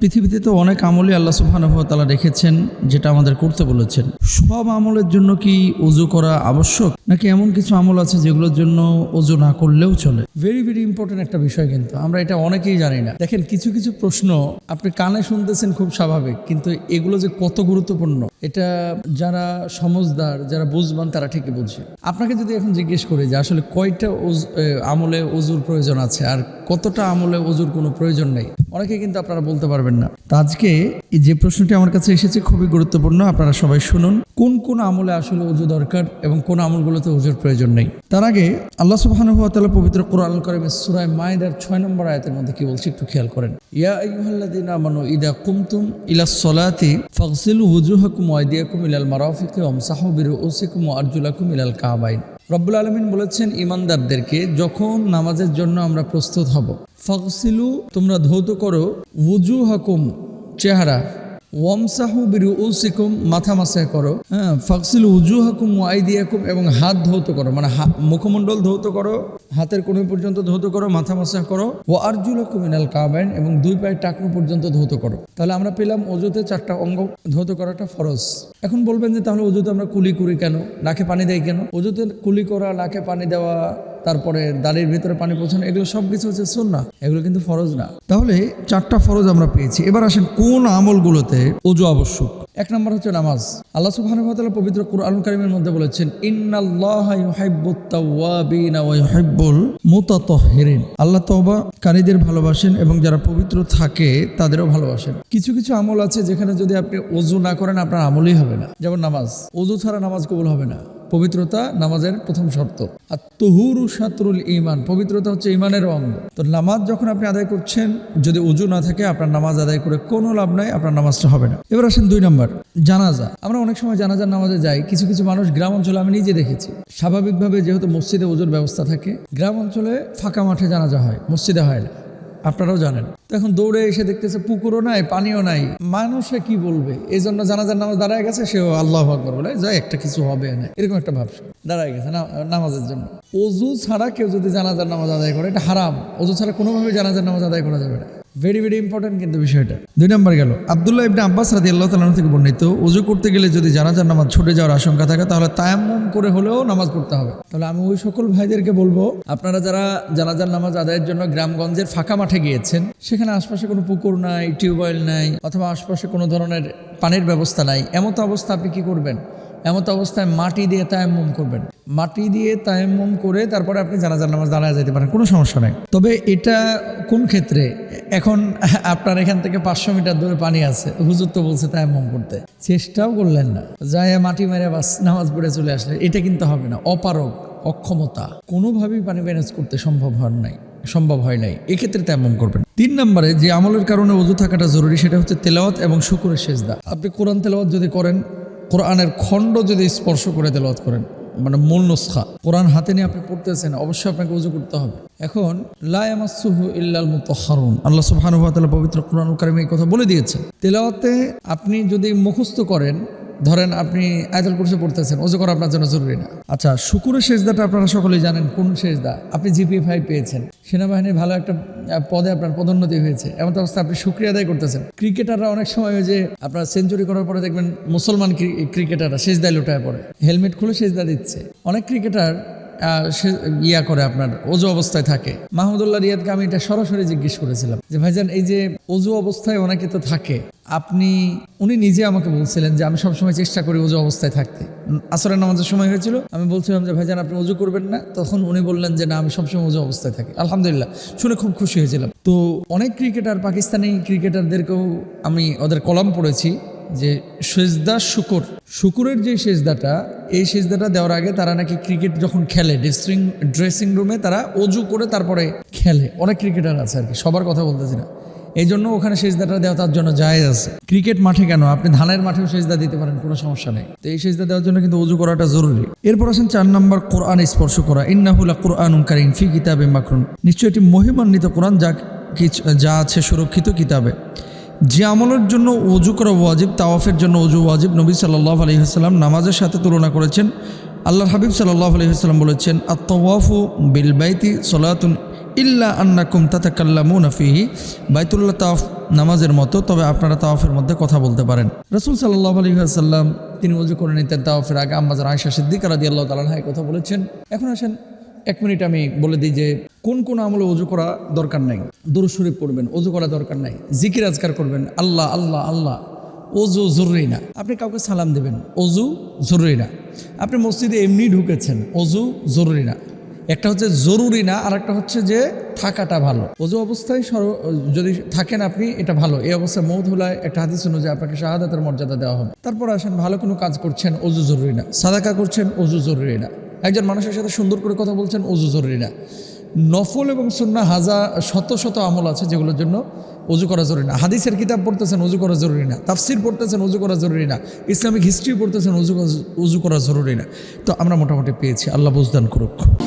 পৃথিবীতে তো অনেক আমলই আল্লাহ সুবহানাহু রেখেছেন, যেটা আমাদের করতে বলেছেন। সব আমলের জন্য কি অজু করা আবশ্যক? নাকি এমন কিছু আমল আছে যেগুলোর জন্য অজু না করলেও চলে? ভেরি ভেরি ইম্পর্টেন্ট একটা বিষয় কিন্তু, আমরা এটা অনেকেই জানি না। দেখেন, কিছু কিছু প্রশ্ন আপনি কানে শুনতেছেন খুব স্বাভাবিক, কিন্তু এগুলো যে কত গুরুত্বপূর্ণ, এটা যারা সমজদার যারা বুঝবান, তারা ঠিকই বুঝে। আপনাকে যদি এখন জিজ্ঞেস করি যে আসলে কয়টা আমলে অজুর প্রয়োজন আছে, আর কতটা আমলে অজুর কোনো প্রয়োজন নেই? অনেকে কিন্তু আপনারা বলতে পারবেন না। তো আজকে যে প্রশ্নটি আমার কাছে এসেছে খুবই গুরুত্বপূর্ণ, আপনারা সবাই শুনুন। কোন কোন আমলে আসলে অজু দরকার এবং কোন আমলগুলোতে অজুর প্রয়োজন নেই? তার আগে আল্লাহ তাআলা পবিত্র কোরআন কারিমের সূরা মাইদার 6 নম্বর আয়াতের মধ্যে কি বলছে একটু খেয়াল করেন। ইয়া আইয়ুহাল্লাযীনা আমানু ইদা কুমতুম ইলাস সালাতি ফাগসিলু ওয়ুজুহাকুম ওয়া আইদিয়াকুম ইলাল মারাফিকি ওয়ামসাহু বিরুউসিকুম ওয়া আরজুলাকুম ইলাল কাবাইন। রব্বুল আলমিন বলেছেন ইমানদারদেরকে যখন নামাজের জন্য আমরা প্রস্তুত হব ফকসিলু তোমরা ধৌত করো উজু হাকুম চেহারা ওয়ামসাহু বিরু উসিকুম মাথা মাসা করো। হ্যাঁ ফকসিল উজু হাকুম ওয়াইদিয়াকুম এবং হাত ধৌত করো। মানে মুখমণ্ডল ধৌত করো, হাতের কোণ পর্যন্ত ধৌত করো, মাথা মাসা করো। ও আরজুল হাকুম ইনাল কাবেন এবং দুই পায়ের টাকনু পর্যন্ত ধৌত করো। তাহলে আমরা পেলাম অজুতে চারটা অঙ্গ, ধৌত করাটা ফরজ। এখন বলবেন যে তাহলে অজুতে আমরা কুলি করি কেন? নাকে পানি দেয় কেন? অজুতে কুলি করা, নাকে পানি দেওয়া তারপরে দাড়ির ভিতরে পানি পৌঁছানো, এগুলো সব কিছু হচ্ছে সুন্না এগুলো কিন্তু ফরজ না। তাহলে চারটা ফরজ আমরা পেয়েছি। এবার আসেন কোন আমলগুলোতে অজু আবশ্যক? এক নম্বর হচ্ছে নামাজ। আল্লাহ সুবহানাহু পবিত্র কুরআন কারীমের মধ্যে বলেছেন, ইন্নাল্লাহা ইউহিব্বুত তাওয়াবিনা ওয়া মুতাতাহহিরিন। আল্লাহ তওবা কারীদের ভালোবাসেন এবং যারা পবিত্র থাকে তাদেরও ভালোবাসেন। কিছু কিছু আমল আছে যেখানে যদি আপনি অজু না করেন, আপনার আমলই হবে না। যেমন নামাজ। অজু ছাড়া নামাজ কবুল হবে না। পবিত্রতা নামাজের প্রথম শর্ত। আর তহুরু সাতরুল ইমান পবিত্রতা হচ্ছে ইমানের অঙ্গ। তো নামাজ যখন আপনি আদায় করছেন, যদি উজু না থাকে, আপনার নামাজ আদায় করে কোনো লাভ নাই, আপনার নামাজটা হবে না। এবার আসেন দুই নম্বর, জানাজা। আমরা অনেক সময় জানাজার নামাজে যাই, কিছু কিছু মানুষ গ্রাম অঞ্চলে আমি নিজে দেখেছি। স্বাভাবিকভাবে যেহেতু মসজিদে উজুর ব্যবস্থা থাকে, গ্রাম অঞ্চলে ফাঁকা মাঠে জানাজা হয়, মসজিদে হয় না। আপনারাও জানেন। এখন দৌড়ে এসে দেখতেছে পুকুরও নাই, পানিও নাই। মানুষে কি বলবে? এই জন্য জানাজার নামাজ দাঁড়ায় গেছে, সেও আল্লাহ আকবর বলে যাই একটা কিছু হবে না এরকম একটা ভাবছে দাঁড়ায় গেছে নামাজের জন্য। অজু ছাড়া কেউ যদি জানাজার নামাজ আদায় করে, এটা হারাম। অজু ছাড়া কোনোভাবে জানাজার নামাজ আদায় করা যাবে না। ভেরি ভেরি ইম্পর্টেন্ট কিন্তু বিষয়টা। দুই নম্বর গেল, আবদুল্লাহ ইবনে আব্বাস রাদি আল্লাহ তালন থেকে বর্ণিত, উজু করতে গেলে যদি জানাজার নামাজ ছুটে যাওয়ার আশঙ্কা থাকে, তাহলে তায়াম্মুম করে হলেও নামাজ পড়তে হবে। তাহলে আমি ওই সকল ভাইদেরকে বলব, আপনারা যারা জানাজার নামাজ আদায়ের জন্য গ্রামগঞ্জের ফাঁকা মাঠে গিয়েছেন, সেখানে আশপাশে কোনো পুকুর নাই, টিউবওয়েল নাই, অথবা আশপাশে কোনো ধরনের পানির ব্যবস্থা নাই, এমতো অবস্থা আপনি কি করবেন? এমত অবস্থায় মাটি দিয়ে তায়াম্মুম করবেন। মাটি দিয়ে তায়াম্মুম করে তারপরে আপনি জানাজার নামাজ দাঁড়ায় যেতে পারেন, কোনো সমস্যা নাই। তবে এটা কোন ক্ষেত্রে? এখন আপনার এখান থেকে পাঁচশো মিটার দূরে পানি আছে, হুজুর তো বলছে তায়াম্মুম করতে। চেষ্টাও করলেন না। যায় মাটি মেরে বাস, নামাজ পড়ে চলে আসলে, এটা কিন্তু হবে না। অপারক অক্ষমতা, কোনোভাবেই পানি ম্যানেজ করতে সম্ভব হন নাই, সম্ভব হয় নাই। এক্ষেত্রে তেমন করবেন। তিন নম্বরে যে আমলের কারণে অজু থাকাটা জরুরি, সেটা হচ্ছে তেলাওয়াত এবং শুকুরের সেজদা। আপনি কোরআন তেলাওয়াত যদি করেন কোরআনের খণ্ড যদি স্পর্শ করে তেলাওয়াত করেন মানে মূল নুসখা, কোরআন হাতে নিয়ে আপনি পড়তেছেন, অবশ্যই আপনাকে উজু করতে হবে। এখন লায়ামাসুহু ইল্লাল মুতাহারুন, আল্লাহ সুবহানাহু ওয়া তাআলা পবিত্র কোরআন কারিমে এই কথা বলে দিয়েছেন। তেলাওয়াতে আপনি যদি মুখস্থ করেন ধরেন আপনি আয়তল কুরসি পড়তেছেন ওজু করা আপনার জন্য জরুরি না। আচ্ছা শুকুরের সেজদাটা আপনারা সকলেই জানেন, কোন সেজদা? আপনি জিপি ফাইভ পেয়েছেন। সেনাবাহিনীর ভালো একটা পদে আপনার পদোন্নতি হয়েছে। এমন অবস্থা, আপনি সুক্রিয়া আদায় করতেছেন। ক্রিকেটাররা অনেক সময় যে আপনার সেঞ্চুরি করার পরে দেখবেন মুসলমান ক্রিকেটাররা সেজদায় লুটায় পড়ে। হেলমেট খুলে সেজদা দিচ্ছে। অনেক ক্রিকেটার সে ইয়া করে আপনার, অজু অবস্থায় থাকে। মাহমুদুল্লাহ রিয়াদকে আমি এটা সরাসরি জিজ্ঞেস করেছিলাম যে, ভাইজান, এই যে অজু অবস্থায় অনেকে তো থাকে, আপনি, উনি নিজে আমাকে বলছিলেন যে, আমি সবসময় চেষ্টা করি অজু অবস্থায় থাকতে। আসরের নামাজের সময় হয়েছিল, আমি বলছিলাম যে, ভাইজান, আপনি অজু করবেন না। তখন উনি বললেন যে, না, আমি সবসময় অজু অবস্থায় থাকি। আলহামদুলিল্লাহ, শুনে খুব খুশি হয়েছিলাম। তো অনেক ক্রিকেটার, পাকিস্তানি ক্রিকেটারদেরকেও আমি ওদের কলম পড়েছি যে, সেজদা শুকুর। শুকুরের যে সেজদাটা এই সেজদাটা দেওয়ার আগে তারা নাকি ক্রিকেট যখন খেলে ড্রেসিং ড্রেসিং রুমে তারা অজু করে তারপরে খেলে। অনেক ক্রিকেটার আছে আর কি, সবার কথা বলতেছি না। এই জন্য ওখানে সেজদাটা দেওয়া তার জন্য জায়েজ আছে। ক্রিকেট মাঠে কেন? আপনি ধানের মাঠেও সেজদা দিতে পারেন, কোনো সমস্যা নেই। তো এই সেজদা দেওয়ার জন্য কিন্তু অজু করাটা জরুরি। এরপর আসেন চার নম্বর কোরআন স্পর্শ করা। ইন্নাহুলা কোরআন কারিম ফি কিতাবে মাকরুন। নিশ্চয়ই এটি মহিমান্বিত কোরআন যা কিছু যা আছে সুরক্ষিত কিতাবে। যে আমলের জন্য অজু করা ওয়াজিব, তাওয়াফের জন্য অজু ওয়াজিব নবী সাল্লাহ আলহিহাস্লাম নামাজের সাথে তুলনা করেছেন। আল্লাহ হাবিব সাল্লাহ আলহিহাস্লাম বলেছেন আত্মাওয়াফু বিল বাইতি সলাতুন ইল্লা আন্নাকুম তাতাকাল্লামুনা ফিহি। বাইতুল্লাহ তাওয়াফ নামাজের মতো, তবে আপনারা তাওয়াফের মধ্যে কথা বলতে পারেন। রসুল সাল্লাহ আলাইহি ওয়াসাল্লাম তিনি ওযু করে নিতেন তাওয়াফের আগে। আম্মাজান আয়েশা সিদ্দিকা রাদিয়াল্লাহু তাআলা আনহা এই কথা বলেছেন। এখন আসেন এক মিনিট আমি বলে দিই যে কোন কোন আমলে অজু করা দরকার নাই। দরুদ শরীফ পড়বেন, অজু করা দরকার নাই। জিকির আজকার করবেন, আল্লাহ আল্লাহ আল্লাহ। অজু জরুরি না। আপনি কাউকে সালাম দেবেন, অজু জরুরি না। আপনি মসজিদে এমনি ঢুকেছেন, অজু জরুরি না। একটা হচ্ছে জরুরি না আর একটা হচ্ছে যে থাকাটা ভালো। অজু অবস্থায় সর- যদি থাকেন আপনি, এটা ভালো। এই অবস্থায় হলে একটা হাদিস অনুযায়ী আপনাকে শাহাদাতের মর্যাদা দেওয়া হবে। তারপর আসেন, ভালো কোনো কাজ করছেন, অজু জরুরি না। সাদাকা করছেন, অজু জরুরি না। একজন মানুষের সাথে সুন্দর করে কথা বলছেন, অজু জরুরি না। নফল এবং সুন্না হাজার, শত শত আমল আছে যেগুলোর জন্য উজু করা জরুরি না। হাদিসের কিতাব পড়তেছেন উজু করা জরুরি না। তাফসির পড়তেছেন উজু করা জরুরি না। ইসলামিক হিস্ট্রি পড়তেছেন উজু অজু করা জরুরি না। তো আমরা মোটামুটি পেয়েছি। আল্লাহ বুজদান করুক।